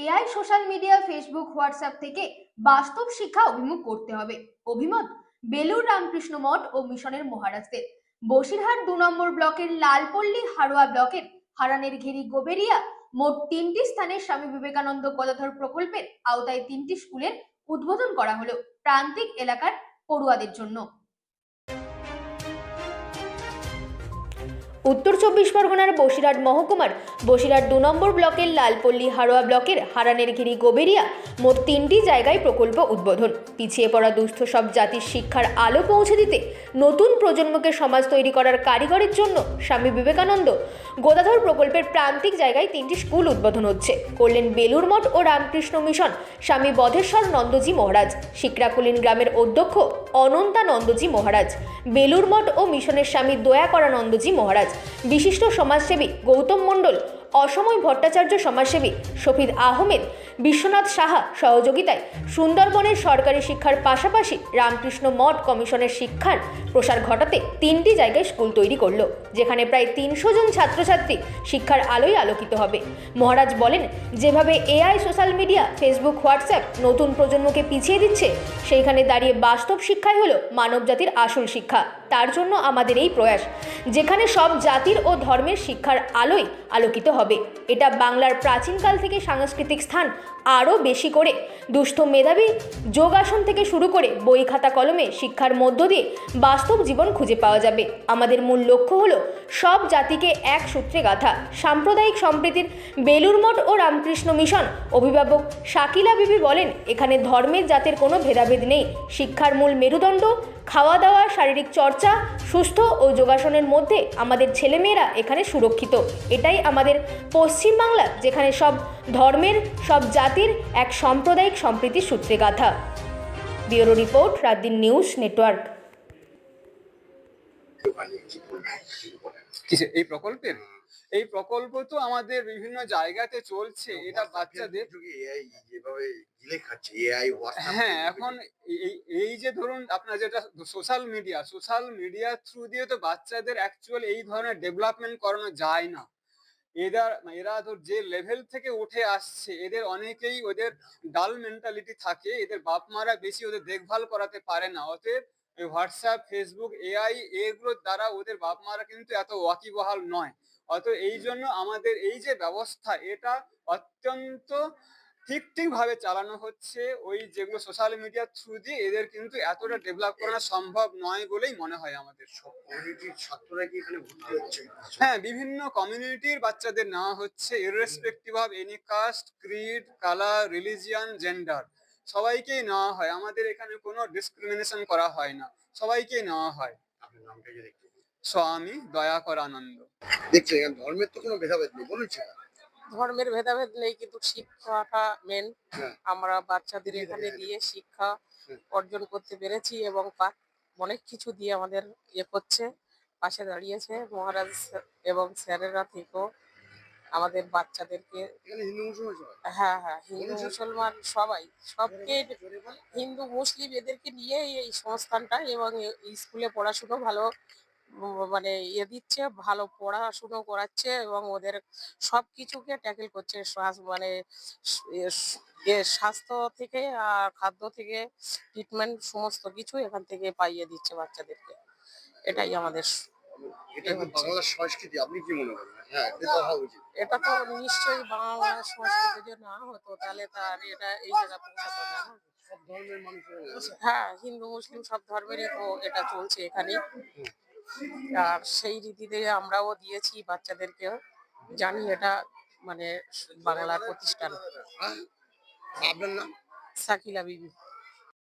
AI, social media, Facebook, WhatsApp থেকে বাস্তব শিক্ষা অভিমুখ করতে হবে। অভিমত বেলুর রামকৃষ্ণ মঠ ও মিশনের মহারাজদের। বসিরহাট দু নম্বর ব্লকের লালপল্লী হাড়োয়া ব্লকের হারানের ঘেরি গোবেরিয়া মোট তিনটি স্থানে স্বামী বিবেকানন্দ গদাধর প্রকল্পের আওতায় তিনটি স্কুলের উদ্বোধন করা হলো প্রান্তিক এলাকার পড়ুয়াদের জন্য। উত্তর চব্বিশ পরগনার বসিরহাট মহকুমার বসিরহাট দু নম্বর ব্লকের লালপল্লী হারোয়া ব্লকের হারানের ঘিরি গোবেরিয়া মোট তিনটি জায়গায় প্রকল্প উদ্বোধন। পিছিয়ে পড়া দুস্থ সব জাতির শিক্ষার আলো পৌঁছে দিতে নতুন প্রজন্মকে সমাজ তৈরি করার কারিগরের জন্য স্বামী বিবেকানন্দ গোদাধর প্রকল্পের প্রান্তিক জায়গায় তিনটি স্কুল উদ্বোধন হচ্ছে। করলেন বেলুর মঠ ও রামকৃষ্ণ মিশন স্বামী বধেশ্বর নন্দজি মহারাজ, শিকরাকুলিন গ্রামের অধ্যক্ষ অনন্তা নন্দজি মহারাজ বেলুর মঠ ও মিশনের স্বামী দয়াকরা নন্দজি মহারাজ বিশিষ্ট সমাজসেবী গৌতম মণ্ডল, অসময় ভট্টাচার্য সমাজসেবী শফিদ আহমেদ, বিশ্বনাথ সাহা সহযোগিতায় সুন্দরবনের সরকারি শিক্ষার পাশাপাশি রামকৃষ্ণ মঠ কমিশনের শিক্ষার প্রসার ঘটাতে তিনটি জায়গায় স্কুল তৈরি করল, যেখানে প্রায় তিনশো জন ছাত্রছাত্রী শিক্ষার আলোয় আলোকিত হবে। মহারাজ বলেন, যেভাবে AI social media, Facebook, WhatsApp নতুন প্রজন্মকে পিছিয়ে দিচ্ছে, সেইখানে দাঁড়িয়ে বাস্তব শিক্ষাই হলো মানবজাতির আসল শিক্ষা। তার জন্য আমাদের এই প্রয়াস, যেখানে সব জাতির ও ধর্মের শিক্ষার আলোয় আলোকিত হবে। এটা বাংলার প্রাচীনকাল থেকে সাংস্কৃতিক স্থান আরও বেশি করে। দুস্থ মেধাবী যোগাসন থেকে শুরু করে বই খাতা কলমে শিক্ষার মধ্য দিয়ে বাস্তব জীবন খুঁজে পাওয়া যাবে। আমাদের মূল লক্ষ্য হলো সব জাতিকে এক সূত্রে গাথা। সাম্প্রদায়িক সম্প্রীতির বেলুর মঠ ও রামকৃষ্ণ মিশন অভিভাবক শাকিলা বিবি বলেন, এখানে ধর্মের জাতের কোনো ভেদাভেদ নেই। শিক্ষার মূল মেরুদণ্ড খাওয়া দাওয়া, শারীরিক চর্চা সুস্থ ও যোগাসনের মধ্যে আমাদের ছেলেমেয়েরা এখানে সুরক্ষিত। এটাই আমাদের পশ্চিমবাংলা যেখানে সব ধর্মের, সব জাতির এক সাম্প্রদায়িক সম্প্রীতির সূত্রে গাথা bureau report Raatdin news network. কিসে? এই প্রকল্পের? এই প্রকল্প তো আমাদের বিভিন্ন জায়গাতে চলছে এটা বাচ্চাদের যেভাবে গিলে খাচ্ছে এআই হ্যাঁ এখন এই এই যে ধরুন আপনার যেটা social media social media through দিয়ে তো বাচ্চাদের অ্যাকচুয়ালি এই ধরনের ডেভেলপমেন্ট করানো যায় না। এরা এরা ধর যে লেভেল থেকে উঠে আসছে এদের অনেকেই ওদের ডাল মেন্টালিটি থাকে এদের বাপ মারা বেশি ওদের দেখভাল করাতে পারে না অতএব হোয়াটসঅ্যাপ ফেসবুক এআই এগুলোর দ্বারা ওদের বাপ মারা কিন্তু এত ওয়াকিবহাল নয়। অত এই জন্য আমাদের এই যে ব্যবস্থা এটা অত্যন্ত ঠিক ঠিক ভাবে চালানো হচ্ছে। ওই যেগুলো সোশ্যাল মিডিয়ার থ্রু দিয়ে এদের কিন্তু এতটা ডেভেলপ করা সম্ভব নয় বলেই মনে হয় আমাদের। ছাত্ররা কি এখানে ভর্তি হচ্ছে? হ্যাঁ বিভিন্ন কমিউনিটির বাচ্চাদের নেওয়া হচ্ছে। Irrespective of any caste creed colour religion gender সবাইকেই নেওয়া হয়। আমাদের এখানে কোনো ডিসক্রিমিনেশন করা হয় না। সবাইকেই নেওয়া হয়। আপনার নামটা যে দেখতে স্বামী দয়াকর আনন্দ দেখছেন এখানে ধর্মের তো কোনো ভেদাভেদ নেই বলেছে ধর্মের ভেদাভেদ নেই কিন্তু শিক্ষাটা মেন হ্যাঁ। আমরা বাচ্চাদের এখানে দিয়ে শিক্ষা অর্জন করতে পেরেছি এবং পা- অনেক কিছু দিয়ে আমাদের ইয়ে করছে পাশে দাঁড়িয়েছে মহারাজ এবং স্যারেরা থেকেও। আমাদের বাচ্চাদেরকে হিন্দু হ্যাঁ হ্যাঁ হিন্দু মুসলমান? সবাই। সবকে হিন্দু মুসলিম এদেরকে নিয়ে এই সংস্থানটা এবং স্কুলে পড়াশুনো ভালো মানে ইয়ে দিচ্ছে ভালো পড়াশুনো করাচ্ছে এবং ওদের সব কিছুকে ট্যাকেল করছে শ্বাস- মানে স্বাস্থ্য থেকে আর খাদ্য থেকে ট্রিটমেন্ট সমস্ত কিছু এখান থেকে পাইয়ে দিচ্ছে বাচ্চাদেরকে। এটাই আমাদের এটা বাংলার সংস্কৃতি? আপনি কি মনে করেন? হ্যাঁ এটা তো হওয়া উচিত। এটা তো নিশ্চয়ই বাংলা সংস্কৃতি যদি না হতো তাহলে তার এটা এই জায়গা পৌঁছাতো না না? সব ধর্মের মানুষের হ্যাঁ হিন্দু মুসলিম সব ধর্মেরই তো এটা চলছে এখানে। আর সেই রীতিতে আমরাও দিয়েছি বাচ্চাদেরকে জানি এটা মানে বাংলার প্রতিষ্ঠান। হ্যাঁ? আপনার নাম? সাকিলা বিবি।